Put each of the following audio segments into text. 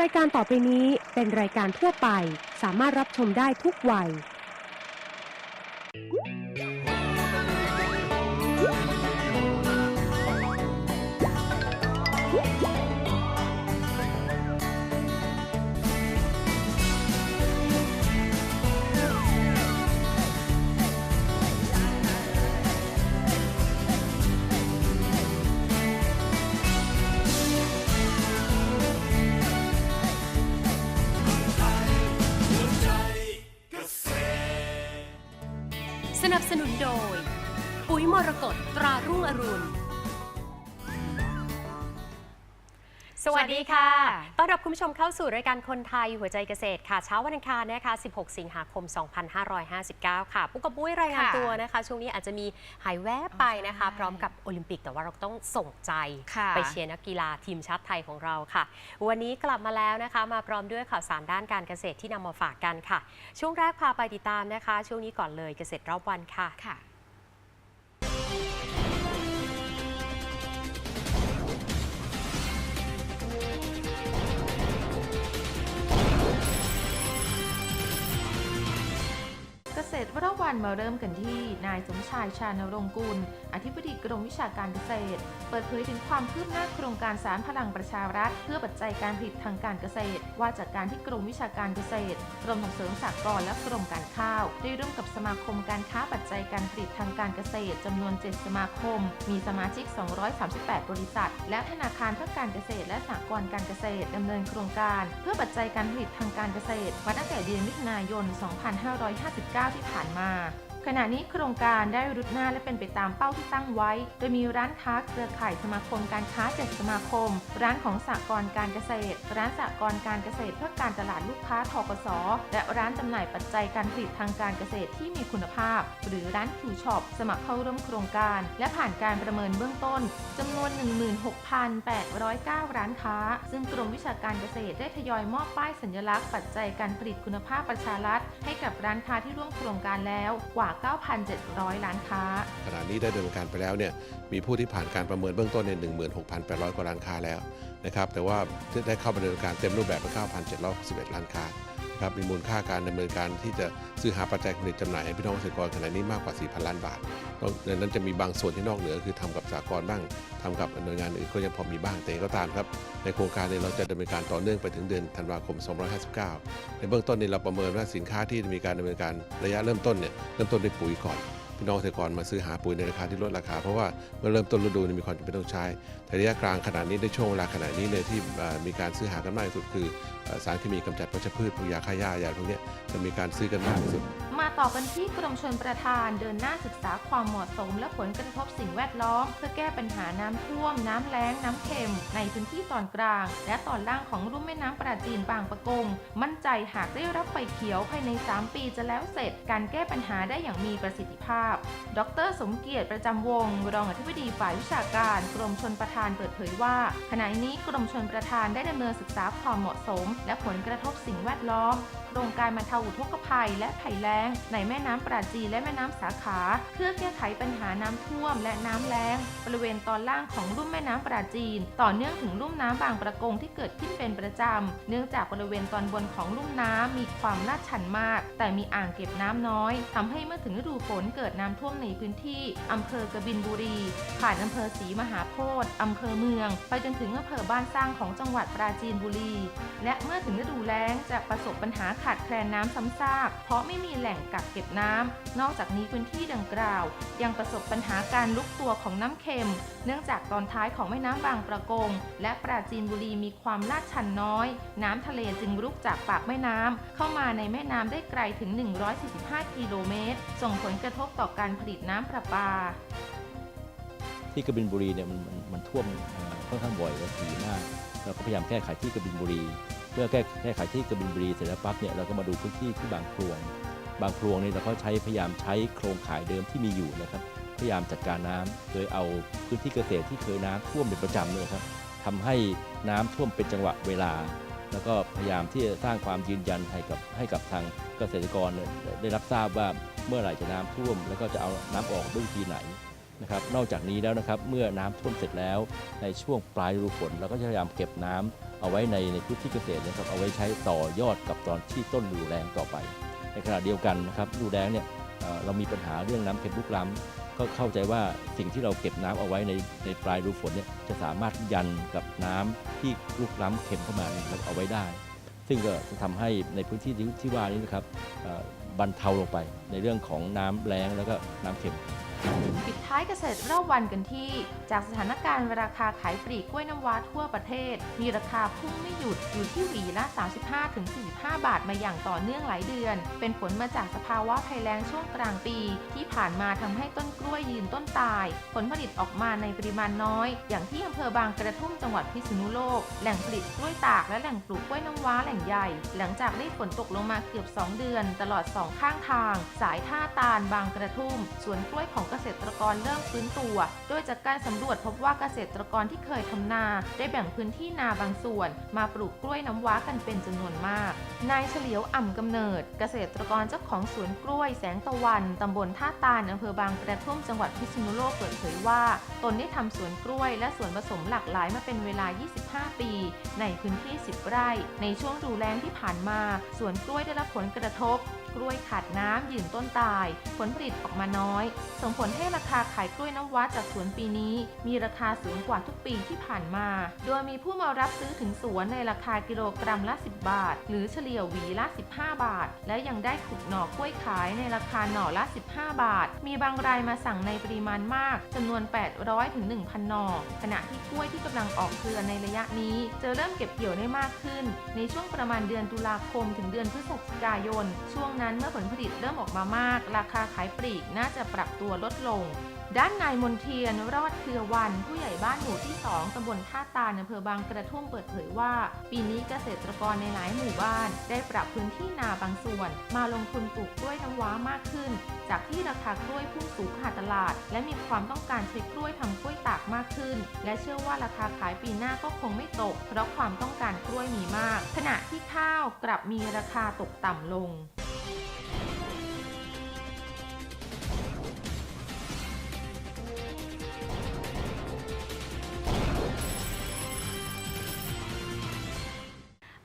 รายการต่อไปนี้เป็นรายการทั่วไป สามารถรับชมได้ทุกวัยส นับสนุนโดย ปุ๋ยมรกตตรารุ่งอรุณ สวัสดีค่ะ ต้อนรับคุณผู้ชมเข้าสู่รายการคนไทยหัวใจเกษตรค่ะ เช้าวันอังคารนะคะ 16 สิงหาคม 2559 ค่ะปุ๊กกับปุ้ยรายงานค่ะตัวนะคะ ช่วงนี้อาจจะมีหายแวบไปนะคะใช่พร้อมกับโอลิมปิก แต่ว่าเราต้องส่งใจค่ะไปเชียร์นักกีฬาทีมชาติไทยของเราค่ะ วันนี้กลับมาแล้วนะคะ มาพร้อมด้วยข่าวสารด้านการเกษตรที่นำมาฝากกันค่ะ ช่วงแรกพาไปติดตามนะคะ ช่วงนี้ก่อนเลยเกษตรรอบวันค่ะ มาเริ่มกันที่นายสมชายชาญรงกุล อธิบดีกรมวิชาการเกษตร เปิดเผยถึงความคืบหน้าโครงการสารพลังประชารัฐ เพื่อปัจจัยการผลิตทางการเกษตร ว่าจากการที่กรมวิชาการเกษตรกรมส่งเสริมสหกรณ์และกรมการข้าว ได้ร่วมกับสมาคมการค้าปัจจัยการผลิตทางการเกษตรจำนวน 7 สมาคม มีสมาชิก 238 บริษัท และธนาคารเพื่อการเกษตรและสหกรณ์การเกษตรดำเนินโครงการ เพื่อปัจจัยการผลิตทางการเกษตรมาตั้งแต่เดือนมิถุนายน 2559 ที่ผ่านมา ขณะนี้โครงการได้รุดหน้าและเป็นไปตามเป้าที่ตั้งไว้ โดยมีร้านค้าเครือข่ายสมาคมการค้า7สมาคม ร้านของสหกรณ์การเกษตร ร้านสหกรณ์การเกษตรเพื่อการตลาดลูกค้าทกส และร้านจำหน่ายปัจจัยการผลิตทางการเกษตรที่มีคุณภาพ หรือร้านคิวช็อปสมัครเข้าร่วมโครงการ และผ่านการประเมินเบื้องต้นจำนวน 16,809 ร้านค้า ซึ่งกรมวิชาการเกษตรได้ทยอยมอบป้ายสัญลักษณ์ปัจจัยการผลิตคุณภาพประชารัฐให้กับร้านค้าที่ร่วมโครงการแล้วกว่า9,700 ล้านค้า ขณะนี้ได้ดำเนินการไปแล้วเนี่ยมีผู้ที่ผ่านการประเมินเบื้องต้นใน16,800 กว่าล้านค้าแล้วนะครับแต่ว่าได้เข้าไปดำเนินการเต็มรูปแบบไป9,761 ล้านค้า นะครับมีมูลค่าการดำเนินการที่จะซื้อหาปัจจัยผลิตจำหน่ายให้พี่น้องเกษตรกรขณะนี้มากกว่า 4,000 ล้านบาทดังนั้นจะมีบางส่วนที่นอกเหนือคือทำกับสากลบ้างทำกับหน่วยงานอื่นก็ยังพอมีบ้างแต่ก็ตามครับ ในโครงการนี้เราจะดำเนินการต่อเนื่องไปถึงเดือนธันวาคม 2559 ในเบื้องต้นนี้เราประเมินว่าสินค้าที่มีการดำเนินการระยะเริ่มต้นเนี่ยเริ่มต้นด้วยปุ๋ยก่อน พี่น้องเกษตรกรมาซื้อหาปุ๋ยในราคาที่ลดราคา เพราะว่าเมื่อเริ่มต้นฤดูมีความจำเป็นต้องใช้แต่ระยะกลางขนาดนี้ในช่วงเวลาขนาดนี้เนี่ยที่มีการซื้อหากันมากที่สุดคือสารเคมีกำจัดวัชพืชพวกยาฆ่าหญ้ายาพวกนี้จะมีการซื้อกันมากที่สุดมาต่อกันที่กรมชลประทานเดินหน้าศึกษาความเหมาะสม และผลกระทบสิ่งแวดล้อม เพื่อแก้ปัญหาน้ำท่วม น้ำแล้ง น้ำเค็ม ในพื้นที่ตอนกลาง และตอนล่างของรุ่มแม่น้ำปราจีนบางปะกง มั่นใจหากได้รับไฟเขียวภายใน 3 ปีจะแล้วเสร็จ การแก้ปัญหาได้อย่างมีประสิทธิภาพ ดร สมเกียรติประจำวงรองอธิบดีฝ่ายวิชาการ กรมชลประทานเปิดเผยว่า ขณะนี้กรมชลประทานได้ดำเนินศึกษาความเหมาะสม และผลกระทบสิ่งแวดล้อมโครงการบรรเทาอุทกภัยและภัยแล้งในแม่น้ำปราจีนและแม่น้ำสาขา เพื่อแก้ไขปัญหาน้ำท่วมและน้ำแล้ง บริเวณตอนล่างของลุ่มแม่น้ำปราจีน ต่อเนื่องถึงลุ่มน้ำบางประกงที่เกิดขึ้นเป็นประจำ เนื่องจากบริเวณตอนบนของลุ่มน้ำมีความลาดชันมาก แต่มีอ่างเก็บน้ำน้อย ทำให้เมื่อถึงฤดูฝนเกิดน้ำท่วมในพื้นที่อำเภอกบินบุรี ผ่านอำเภอศรีมหาโพธิ์อำเภอเมือง ไปจนถึงอำเภอบ้านสร้างของจังหวัดปราจีนบุรี และเมื่อถึงฤดูแล้งจะประสบปัญหาขาดแคลนน้ำซ้ำซากเพราะไม่มีแหล่งกักเก็บน้ำ นอกจากนี้พื้นที่ดังกล่าว ยังประสบปัญหาการลุกตัวของน้ำเค็ม เนื่องจากตอนท้ายของแม่น้ำบางประกง และปราจีนบุรีมีความลาดชันน้อย น้ำทะเลจึงรุกจากปากแม่น้ำ เข้ามาในแม่น้ำได้ไกลถึง 145 กิโลเมตร ส่งผลกระทบต่อการผลิตน้ำประปา ที่กบินบุรีเนี่ยมันมันมันท่วมค่อนข้างบ่อยและถี่มากเราก็พยายามแก้ไขที่กบินบุรีเพื่อแก้แก้ไขที่กบินบุรีเสร็จแล้วปั๊บเนี่ยเราก็มาดูพื้นที่ที่บางพลวง บางพลวงเนี่ยเราก็ใช้พยายามใช้โครงข่ายเดิมที่มีอยู่นะครับ พยายามจัดการน้ำโดยเอาพื้นที่เกษตรที่เคยน้ำท่วมเป็นประจำเลยครับทำให้น้ำท่วมเป็นจังหวะเวลา แล้วก็พยายามที่จะสร้างความยืนยันให้กับให้กับทางเกษตรกรเนี่ยได้รับทราบว่าเมื่อไหร่จะน้ำท่วม แล้วก็จะเอาน้ำออกด้วยวิธีไหนนะครับนอกจากนี้แล้วนะครับเมื่อน้ำท่วมเสร็จแล้ว ในช่วงปลายฤดูฝนเราก็จะพยายามเก็บน้ำเอาไว้ในในพื้นที่เกษตรนะครับเอาไว้ใช้ต่อยอดกับตอนที่ต้นฤดูแล้งต่อไป ในขณะเดียวกันนะครับฤดูแล้งเนี่ยเรามีปัญหาเรื่องน้ำเค็มลุกล้ำก็เข้าใจว่าสิ่งที่เราเก็บน้ำเอาไว้ในในปลายฤดูฝนเนี่ยจะสามารถยันกับน้ำที่ลุกล้ำเค็มเข้ามานะครับเอาไว้ได้ ซึ่งก็จะทำให้ในพื้นที่ที่ว่านี้นะครับบรรเทาลงไปในเรื่องของน้ำแรงแล้วก็น้ำเค็ม ปิดท้ายเกษตรรอบวันกันที่ จากสถานการณ์ราคาขายปลีกกล้วยน้ำว้าทั่วประเทศ มีราคาพุ่งไม่หยุดอยู่ที่หวีละ 35-45 บาทมาอย่างต่อเนื่องหลายเดือน เป็นผลมาจากสภาวะภัยแล้งช่วงกลางปี ที่ผ่านมาทำให้ต้นกล้วยยืนต้นตาย ผลผลิตออกมาในปริมาณน้อย อย่างที่อำเภอบางกระทุ่มจังหวัดพิษณุโลก แหล่งผลิตกล้วยตากและแหล่งปลูกกล้วยน้ำว้าแหล่งใหญ่ หลังจากได้ฝนตกลงมาเกือบ 2 เดือน ตลอด2ข้างทาง สายท่าตาลบางกระทุ่มสวนกล้วยของเกษตรกรเริ่มฟื้นตัว โดยจากการสำรวจพบว่าเกษตรกรที่เคยทำนา ได้แบ่งพื้นที่นาบางส่วน มาปลูกกล้วยน้ำว้ากันเป็นจำนวนมาก นายเฉลียวอ่ำกำเนิด เกษตรกรเจ้าของสวนกล้วยแสงตะวันตำบลท่าตาลอำเภอบางกระทุ่มจังหวัดพิษณุโลกเปิดเผยว่า ตนได้ทำสวนกล้วย และสวนผสมหลากหลายมาเป็นเวลา 25 ปี ในพื้นที่ 10 ไร่ ในช่วงดูแลงที่ผ่านมาสวนกล้วยได้รับผลกระทบ กล้วยขาดน้ำยืนต้นตาย ผลผลิตออกมาน้อย ส่งผลให้ราคาขายกล้วยน้ำว้าจากสวนปีนี้ มีราคาสูงกว่าทุกปีที่ผ่านมา โดยมีผู้มารับซื้อถึงสวนในราคากิโลกรัมละ 10 บาท หรือเฉลี่ยหวีละ 15 บาท และยังได้ขุดหน่อกล้วยขายในราคาหน่อละ 15 บาท มีบางรายมาสั่งในปริมาณมากจำนวน 800ถึง1,000 หน่อ ขณะที่กล้วยที่กำลังออกเครือในระยะนี้จะเริ่มเก็บเกี่ยวได้มากขึ้น ในช่วงประมาณเดือนตุลาคมถึงเดือนพฤศจิกายน ช่วงนั้นเมื่อผลผลิตเริ่มออกมามาก ราคาขายปลีกน่าจะปรับตัวลดลง ด้านนายมนเทียนรอดเครือวัน ผู้ใหญ่บ้านหมู่ที่ 2ตำบลท่าตาลอำเภอบางกระทุ่มเปิดเผยว่า ปีนี้เกษตรกรในหลายหมู่บ้าน ได้ปรับพื้นที่นาบางส่วน มาลงทุนปลูกกล้วยน้ำว้ามากขึ้น จากที่ราคากล้วยพุ่งสูงขาดตลาด และมีความต้องการใช้กล้วยทำกล้วยตากมากขึ้น และเชื่อว่าราคาขายปีหน้าก็คงไม่ตก เพราะความต้องการกล้วยมีมาก ขณะที่ข้าวกลับมีราคาตกต่ำลง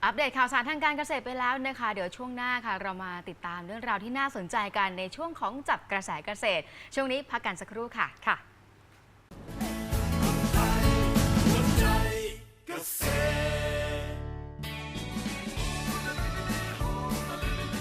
อัปเดตข่าวสารทางการเกษตรไปแล้วนะคะ เดี๋ยวช่วงหน้าค่ะ เรามาติดตามเรื่องราวที่น่าสนใจกันในช่วงของจับกระแสเกษตร ช่วงนี้พักกันสักครู่ค่ะค่ะ เกษตร